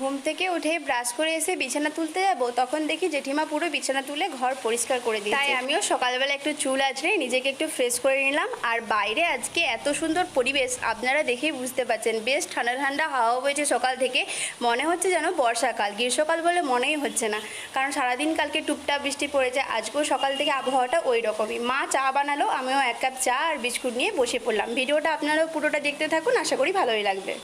ঘুম থেকে উঠে ব্রাশ করে এসে বিছানা তুলতে যাব, তখন দেখি জেঠিমা পুরো বিছানা তুলে ঘর পরিষ্কার করে দিই তাই আমিও সকালবেলা একটু চুল আছড়ে নিজেকে একটু ফ্রেশ করে নিলাম। আর বাইরে আজকে এত সুন্দর পরিবেশ, আপনারা দেখেই বুঝতে পারছেন। বেশ ঠান্ডা ঠান্ডা হাওয়া বইছে সকাল থেকে। মনে হচ্ছে যেন বর্ষাকাল, গ্রীষ্মকাল বলে মনেই হচ্ছে না। কারণ সারাদিন কালকে টুপটাপ বৃষ্টি পড়েছে, আজকেও সকাল থেকে আবহাওয়াটা ওই রকমই। মা চা বানালো, আমিও এক কাপ চা আর বিস্কুট নিয়ে বসে পড়লাম। ভিডিওটা আপনারাও পুরোটা দেখতে থাকুন, আশা করি ভালোই লাগবে।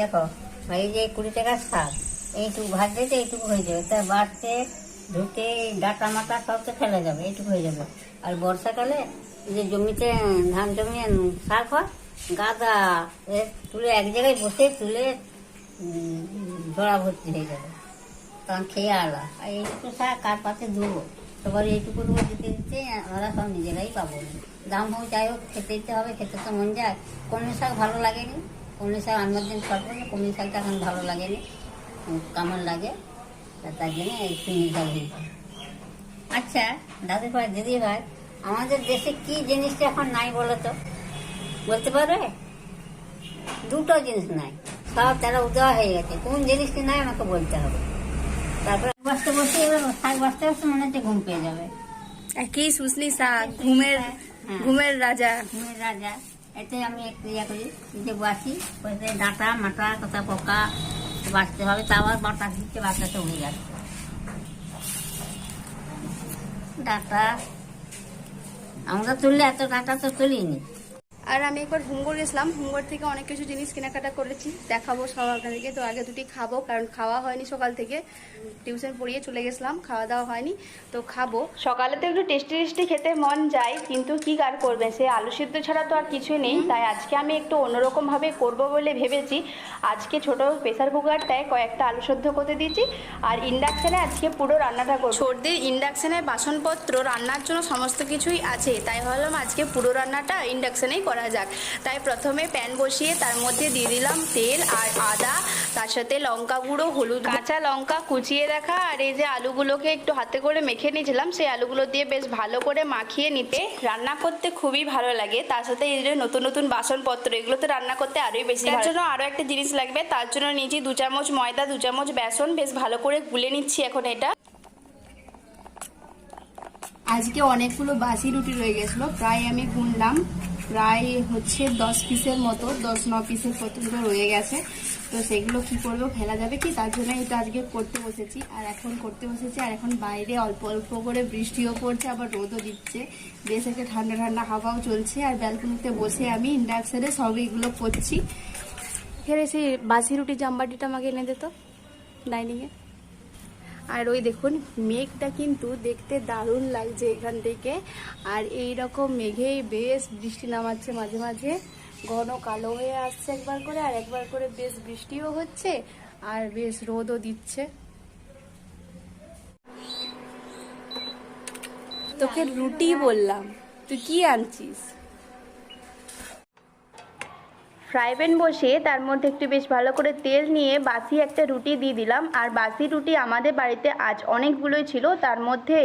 দেখো এই যে কুড়ি টাকার শাক, এইটুকু ভাত দিতে এইটুকু হয়ে যাবে। তা বাড়তে ধুতে ডাটা মাটা সব তো ফেলে যাবে, এইটুকু হয়ে যাবে। আর বর্ষাকালে যে জমিতে, ধান জমিয়ে শাক হয়, গাদা তুলে এক জায়গায় বসে তুলে জড়া ভর্তি হয়ে যাবে। তখন খেয়ে আলা। আর এইটুকু শাক কার পাশে ধুবো সবার এইটুকু ধুবো দিতে দিতে আমরা সব নিজেরাই পাবো। দাম হোক, যাই হোক, খেতে দিতে হবে, খেতে তো মন যায়। কলমি শাক ভালো লাগেনি? কলমি শাক আনবার দিন সব কলমি শাকটা এখন ভালো লাগেনি কেমন লাগে? তার জন্য এই চিনি শাক আচ্ছা দাদু ভাই দিদি ভাই আমাদের দেশে কি জিনিসটা এখন নাই বলো তো? বলতে পারবে? দুটো জিনিস নাই। সব তারা উদয় হয়ে গেছে। কোন জিনিসটি নাই আমাকে বলতে হবে। তারপরে বসতে বসে এবার শাক বসতে বসতে মনে হচ্ছে ঘুম পেয়ে যাবে। একই সুসলি শাক ঘুমের হ্যাঁ। ঘুমের রাজা। ঘুমের রাজা। এতে আমি একটু ইয়ে করি যে বাসি ডাঁটা, মাটা, কথা পোকা বাঁচতে হবে তা আবার বাতাস দিচ্ছে বাতাসে উড়ে যাচ্ছে ডাটা আমরা তুললে এত ডাটা তো তুলিনি আর আমি একবার হুমগড় গেছিলাম। হুমগড় থেকে অনেক কিছু জিনিস কেনাকাটা করেছি। দেখাবো সব আপনাদেরকে তো আগে দুটি খাব কারণ খাওয়া হয়নি সকাল থেকে। টিউশন পড়িয়ে চলে গেছিলাম খাওয়া দাওয়া হয়নি তো খাব। সকালে তো একটু টেস্টি টেস্টি খেতে মন যায় কিন্তু কি কার করবে? সে আলু সিদ্ধ ছাড়া তো আর কিছুই নেই। তাই আজকে আমি একটু অন্যরকমভাবে করব বলে ভেবেছি। আজকে ছোট প্রেসার কুকারটায় কয়েকটা আলু সেদ্ধ করতে দিয়েছি। আর ইন্ডাকশানে আজকে পুরো রান্নাটা করব। সর্দির ইন্ডাকশানের বাসনপত্র রান্নার জন্য সমস্ত কিছুই আছে। তাই ভাবলাম আজকে পুরো রান্নাটা ইন্ডাকশানেই করা যাক। তাই প্রথমে প্যান বসিয়ে তার মধ্যে দিয়ে দিলাম তেল আর আদা। তার সাথে লঙ্কা গুঁড়ো হলুদ কাঁচা লঙ্কা কুচিয়ে রাখা আর এই যে আলুগুলোকে একটু হাতে করে মেখে নিয়েছিলাম সেই আলুগুলো দিয়ে বেশ ভালো করে মাখিয়ে নিতে। রান্না করতে খুবই ভালো লাগে। তার সাথে এই যে নতুন নতুন বাসনপত্র এগুলো তো রান্না করতে আরোই বেশি তার জন্য আরও একটা জিনিস লাগবে তার জন্য নিয়েছি দু চামচ ময়দা দু চামচ বেসন। বেশ ভালো করে গুলে নিচ্ছি এখন এটা। আজকে অনেকগুলো বাসি রুটি রয়ে গেছিল প্রায় আমি গুনলাম। প্রায় হচ্ছে দশ পিসের মতো, দশ ন পিসের পর্যন্ত রয়ে গেছে। তো সেগুলো কি করব, ফেলা যাবে কি? তার জন্য এটা আজকে করতে বসেছি, আর এখন করতে বসেছি, আর এখন বাইরে অল্প অল্প করে বৃষ্টিও পড়ছে, আবার রোদও দিচ্ছে। বেশ একটা ঠান্ডা ঠান্ডা হাওয়াও চলছে, আর ব্যালকনিতে বসে আমি ইন্ডাকশনে সব এগুলো করছি। ফের সেই বাসি রুটি জাম্বাটিটা আমাকে এনে দিত ডাইনিংয়ে। আর ওই দেখুন, মেঘটা কিন্তু দেখতে দারুণ লাগছে এখান থেকে। আর এই রকম মেঘেই বেশ বৃষ্টি নামাচ্ছে মাঝে মাঝে। ঘন কালো হয়ে আসছে একবার করে, আর একবার করে বেশ বৃষ্টিও হচ্ছে, আর বেশ রোদও দিচ্ছে। তোকে রুটি বললাম, তুই কি আনছিস? ফ্রাই প্যান বসিয়ে তার মধ্যে একটু বেশ ভালো করে তেল নিয়ে বাসি একটা রুটি দিয়ে দিলাম। আর বাসি রুটি আমাদের বাড়িতে আজ অনেকগুলোই ছিল। তার মধ্যে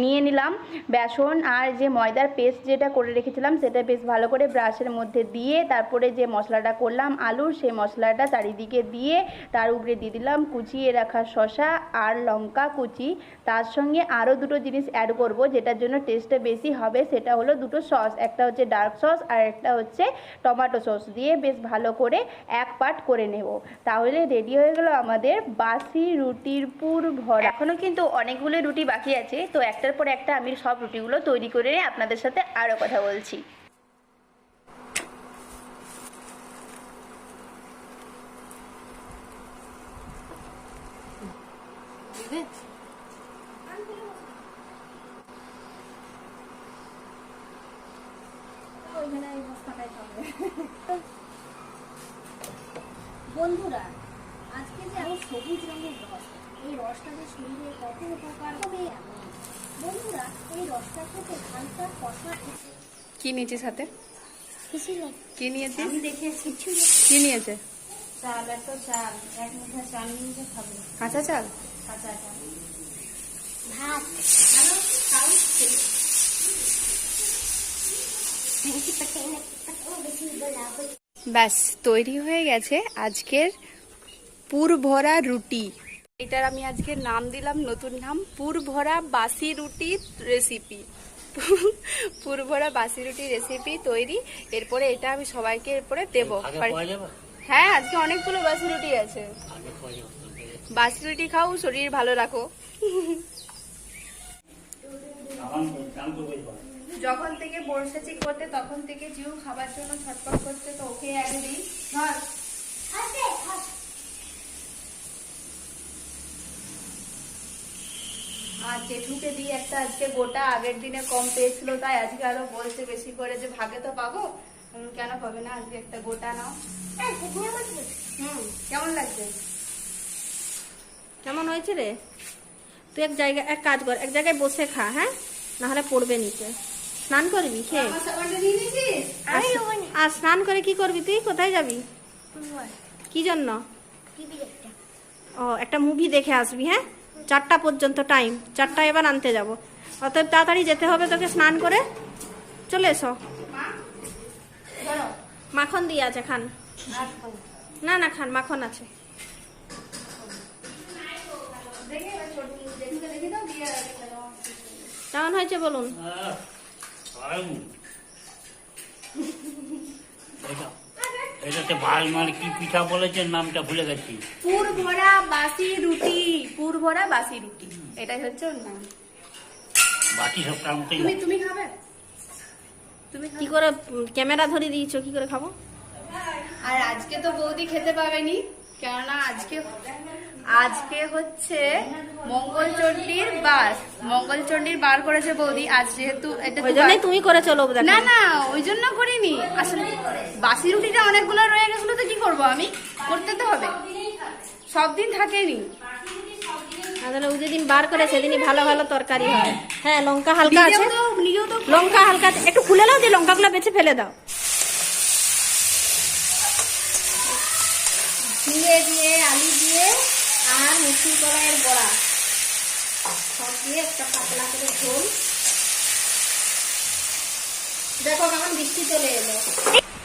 নিয়ে নিলাম বেসন আর যে ময়দার পেস্ট যেটা করে রেখেছিলাম, সেটা বেশ ভালো করে ব্রাশের মধ্যে দিয়ে তারপরে যে মশলাটা করলাম আলুর সেই মশলাটা চারিদিকে দিয়ে তার উপরে দিয়ে দিলাম কুচিয়ে রাখা শশা আর লঙ্কা কুচি। তার সঙ্গে আরও দুটো জিনিস অ্যাড করব, যেটার জন্য টেস্টটা বেশি হবে। সেটা হলো দুটো সস একটা হচ্ছে ডার্ক সস আর একটা হচ্ছে টমেটো সস দিয়ে বেশ ভালো করে এক পাট করে নেব। তাহলে রেডি হয়ে গেল আমাদের বাসি রুটির পুর ভরা। এখনও কিন্তু অনেকগুলো রুটি বাকি আছে, তো একটার পর একটা আমি সব রুটিগুলো তৈরি করে আপনাদের সাথে আরও কথা বলছি বন্ধুরা আজকে যে আমি সবুজ রঙের রস এই রসটা যে শরীরে কত উপকার হবে এমন বন্ধুরা এই রসটা খেতে হালকা কষা কি নিয়েছিস আমি দেখেছি। কিছু কি নিয়েছে? চাল চাল। এক মুঠা চাল নিয়ে খাব। কাঁচা চাল? কাঁচা চাল। ভাত। ভালো খাও। বেশি পাঠাই ব্যাস তৈরি হয়ে গেছে আজকের পুর ভরা রুটি। এটার আমি আজকে নাম দিলাম নতুন নাম পুর ভরা বাসি রুটি রেসিপি পুর ভরা বাসি রুটি রেসিপি তৈরি। এরপরে এটা আমি সবাইকে এরপরে দেবো। হ্যাঁ আজকে অনেকগুলো বাসি রুটি আছে। বাসি রুটি খাও শরীর ভালো রাখো। যখন থেকে বসেছি করতে তখন থেকে জিউ খাবার জন্য ছটপট করছে তো ওকে আগে দিই ধর আছে আর জেঠুকে দিয়ে একটা আজকে গোটা আগের দিনে কম পেয়েছিল তাই আজকে আরও বলছে বেশি করে যে ভাগে তো পাবো। কেন পাবে না? আজকে একটা গোটা নাও। হুম কেমন লাগছে? কেমন হয়েছে রে? তুই এক জায়গায় এক কাজ কর এক জায়গায় বসে খা হ্যাঁ? না হলে পড়বে নিচে। স্নান করবি খেয়ে। আর স্নান করে কি করবি তুই? কোথায় যাবি? কি জন্য? ও একটা মুভি দেখে আসবি হ্যাঁ? চারটা পর্যন্ত টাইম চারটা এবার আনতে যাব। অতএব তাড়াতাড়ি যেতে হবে তোকে স্নান করে চলে এসো। মাখন দিয়ে আছে খান। না না খান মাখন আছে। কেমন হয়েছে বলুন? এটাতে ভালো মানে কি পিঠা বলেছে নামটা ভুলে গেছি। পুর ভরা বাসি রুটি। ভরা বাসি রুটি। এটাই হচ্ছে ওর নাম। বাকি সব কাম তুমি তুমি খাবে? তুমি কি করে ক্যামেরা ধরে দিয়েছ কি করে খাব? আর আজকে তো বৌদি খেতে পাবেনি কেননা আজকে আজকে হচ্ছে মঙ্গলচণ্ডীর বার। মঙ্গলচণ্ডীর বার করেছে বৌদি আজ যেহেতু এটা তুমি করে চলো না না ওই জন্য করিনি। আসলে বাসি রুটিটা অনেকগুলো রয়ে গেছিল তো কি করব আমি? করতে তো হবে। সব দিন থাকেনি। তাহলে ও যেদিন বার করে সেদিনই ভালো ভালো তরকারি হয়। হ্যাঁ লঙ্কা হালকা আছে। লঙ্কা হালকা আছে। একটু খুলে নাও দিয়ে লঙ্কাগুলো বেছে ফেলে দাও। ঝিঙে দিয়ে আলু দিয়ে আর মুসুর কলাইয়ের বড়া। সব দিয়ে একটা পাতলা করে ঝোল। দেখো কেমন বৃষ্টি চলে এলো।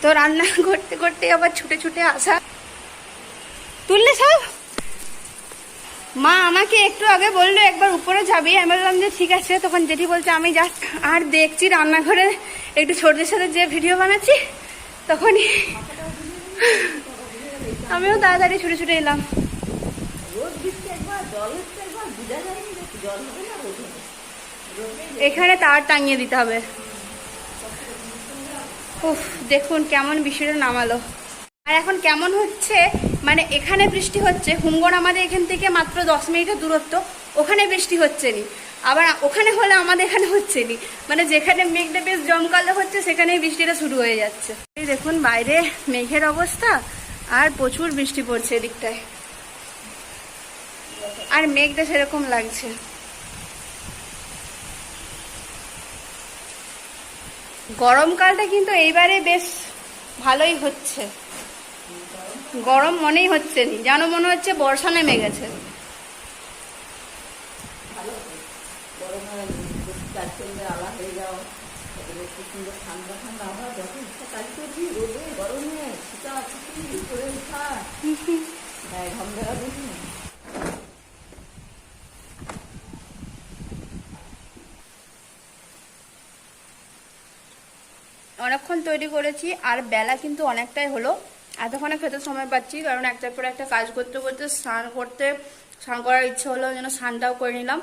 তো রান্না করতে করতে আবার ছুটে ছুটে আসা তুললে সব মা আমাকে একটু আগে বলল, একবার উপরে যাবি। আমি বললাম যে ঠিক আছে, তখন জেঠি বলছে, আমি যা আর দেখছি রান্নাঘরে একটু ছোটদের সাথে যে ভিডিও বানাচ্ছি, তখনই আমিও তাড়াতাড়ি ছুটে ছুটে এলাম। এখানে তার টাঙিয়ে দিতে হবে। উফ, দেখুন কেমন বৃষ্টিটা নামালো। আর এখন কেমন হচ্ছে মানে এখানে বৃষ্টি হচ্ছে হুমগড় আমাদের এখান থেকে মাত্র দশ মিনিটের দূরত্ব, ওখানে বৃষ্টি হচ্ছে নি। আবার ওখানে হলে আমাদের এখানে হচ্ছে নি। মানে যেখানে মেঘটা বেশ জমকালো হচ্ছে, সেখানেই বৃষ্টিটা শুরু হয়ে যাচ্ছে। দেখুন বাইরে মেঘের অবস্থা, আর প্রচুর বৃষ্টি পড়ছে এদিকটায়। আর মেঘটা সেরকম লাগছে। গরমকালটা কিন্তু এইবারে বেশ ভালোই হচ্ছে। গরম মনেই হচ্ছে নি। যেন মনে হচ্ছে বর্ষা নেমে গেছে। অনেকক্ষণ তৈরি করেছি, আর বেলা কিন্তু অনেকটাই হলো। এতক্ষণে খেতে সময় পাচ্ছি, কারণ একটার পর একটা কাজ করতে করতে, স্নান করতে, স্নান করার ইচ্ছে হলো জন্য স্নানটাও করে নিলাম।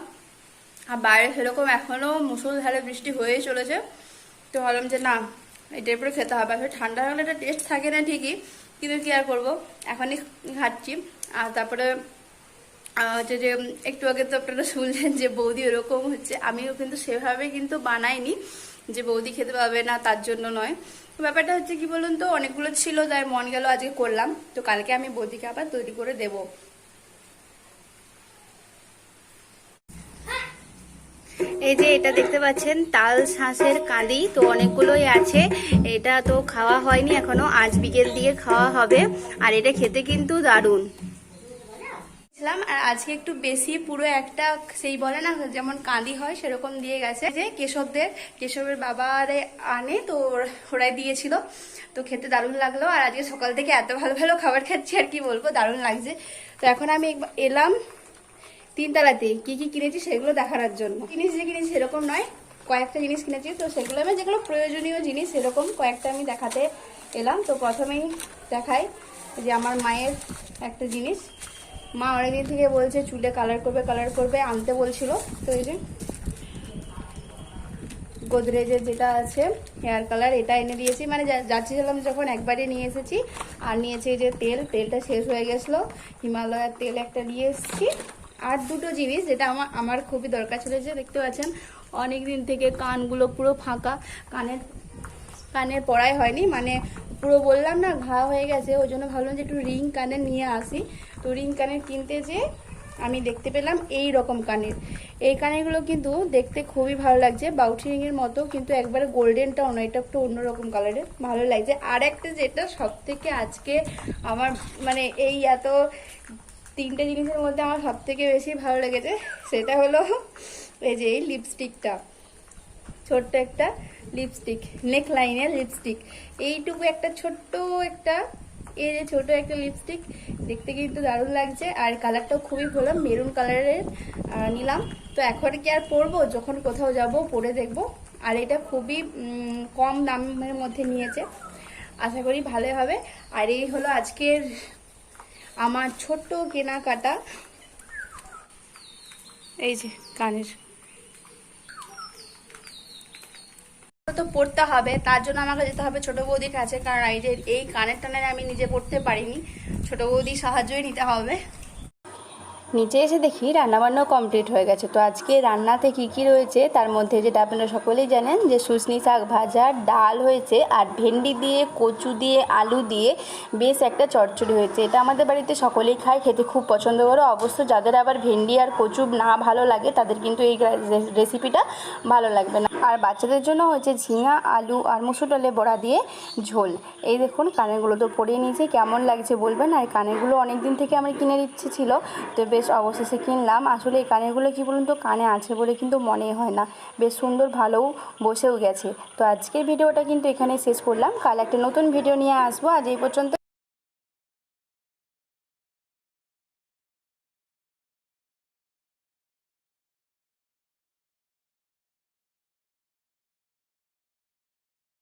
আর বাইরে সেরকম এখনও মুসলধারে বৃষ্টি হয়েই চলেছে। তো ভাবলাম যে না, এটার পরে খেতে হবে। আসলে ঠান্ডা হলে একটা টেস্ট থাকে না ঠিকই, কিন্তু কি আর করব? এখনই খাচ্ছি। আর তারপরে হচ্ছে যে, একটু আগে তো আপনারা শুনলেন যে বৌদি ওরকম হচ্ছে। আমিও কিন্তু সেভাবে কিন্তু বানাইনি। যে বৌদি খেতে পাবে না, তার জন্য নয়। ব্যাপারটা হচ্ছে কি বলুন তো, অনেকগুলো ছিল তাই মন গেল আজকে করলাম। তো কালকে আমি বৌদিকে আবার তৈরি করে দেবো। এই যে এটা দেখতে পাচ্ছেন, তাল শাঁসের কাঁদি তো অনেকগুলোই আছে। এটা তো খাওয়া হয়নি এখনও, আজ বিকেল দিয়ে খাওয়া হবে। আর এটা খেতে কিন্তু দারুণ। ছিলাম আর আজকে একটু বেশি পুরো একটা সেই বলে না, যেমন কাঁদি হয় সেরকম দিয়ে গেছে। যে কেশবদের, কেশবের বাবারে আনে তো ওর- ওরাই দিয়েছিল, তো খেতে দারুণ লাগল। আর আজকে সকাল থেকে এত ভালো ভালো খাবার খাচ্ছি, আর কি বলব, দারুণ লাগছে। তো এখন আমি এলাম তিনতলাতে, কি কি কিনেছি সেগুলো দেখানোর জন্য। জিনিস যে কিনেছি সেরকম নয়, কয়েকটা জিনিস কিনেছি, তো সেগুলো আমি, যেগুলো প্রয়োজনীয় জিনিস সেরকম কয়েকটা আমি দেখাতে এলাম। তো প্রথমেই দেখাই যে আমার মায়ের একটা জিনিস। মা অনেকদিন থেকে বলছে চুলে কালার করবে কালার করবে, আনতে বলছিল। তো এই যে গোদরেজের যেটা আছে হেয়ার কালার এটা এনে দিয়েছি। মানে যাচ্ছিলাম যখন একবারে নিয়ে এসেছি, আর নিয়েছি যে তেল, তেলটা শেষ হয়ে গেছিল। হিমালয়ার তেল একটা নিয়ে এসেছি। আর দুটো জিনিস যেটা আমার আমার খুবই দরকার ছিল যে দেখতে পাচ্ছেন অনেক দিন থেকে কানগুলো পুরো ফাঁকা, কানের কানের পড়াই হয়নি। মানে পুরো বললাম না, ঘা হয়ে গেছে, ওই জন্য ভাবলাম যে একটু রিং কানের নিয়ে আসি। তো রিং কানের কিনতে যে আমি দেখতে পেলাম এই রকম কানের। এই কানেরগুলো কিন্তু দেখতে খুবই ভালো লাগছে, বাউটি রিংয়ের মতো, কিন্তু একবারে গোল্ডেনটাও নয় এটা একটু অন্যরকম কালারের, ভালো লাগছে। আর একটা যেটা সব থেকে আজকে আমার মানে এই এত তিনটে জিনিসের মধ্যে আমার সব থেকে বেশি ভালো লেগেছে, সেটা হলো এই যে এই লিপস্টিকটা ছোট্ট একটা লিপস্টিক নেক লাইনের লিপস্টিক এইটুকু একটা ছোট্ট একটা এই যে ছোট একটা লিপস্টিক দেখতে কিন্তু দারুণ লাগছে। আর কালারটাও খুবই ভালো মেরুন কালারের নিলাম। তো এখন কি আর পরবো? যখন কোথাও যাব, পরে দেখব। আর এটা খুবই কম দামের মধ্যে নিয়েছে। আশা করি ভালোই হবে। আর এই হলো আজকের আমার ছোট্ট কেনাকাটা। এই যে, কানের। তো পড়তে হবে, তার জন্য আমাকে যেতে হবে ছোট বৌদির কাছে। কারণ এই যে, এই কানের টানের আমি নিজে পড়তে পারিনি। ছোট বৌদির সাহায্যই নিতে হবে। নিচে এসে দেখি রান্নাবান্নাও কমপ্লিট হয়ে গেছে। তো আজকে রান্নাতে কি কি রয়েছে? তার মধ্যে যেটা আপনারা সকলেই জানেন যে সুসনি শাক ভাজা, ডাল হয়েছে আর ভেন্ডি দিয়ে, কচু দিয়ে, আলু দিয়ে বেশ একটা চটচড়ি হয়েছে। এটা আমাদের বাড়িতে সকলেই খায়, খেতে খুব পছন্দ করে। অবশ্য যাদের আবার ভেন্ডি আর কচু না ভালো লাগে, তাদের কিন্তু এই রেসিপিটা ভালো লাগবে না। আর বাচ্চাদের জন্য হয়েছে ঝিঙা, আলু আর মুসুর ডালে বড়া দিয়ে ঝোল। এই দেখুন, কানেরগুলো তো পরিয়ে নিয়েছি। কেমন লাগছে বলবেন? আর কানেরগুলো অনেক দিন থেকে আমার কিনে ইচ্ছে ছিল, তো বেশ অবশেষে কিনলাম। আসলে এই কানেরগুলো কী বলুন তো, কানে আছে বলে কিন্তু মনে হয় না। বেশ সুন্দর ভালোও বসেও গেছে। তো আজকের ভিডিওটা কিন্তু এখানে শেষ করলাম। কাল একটা নতুন ভিডিও নিয়ে আসব। আজ এই পর্যন্ত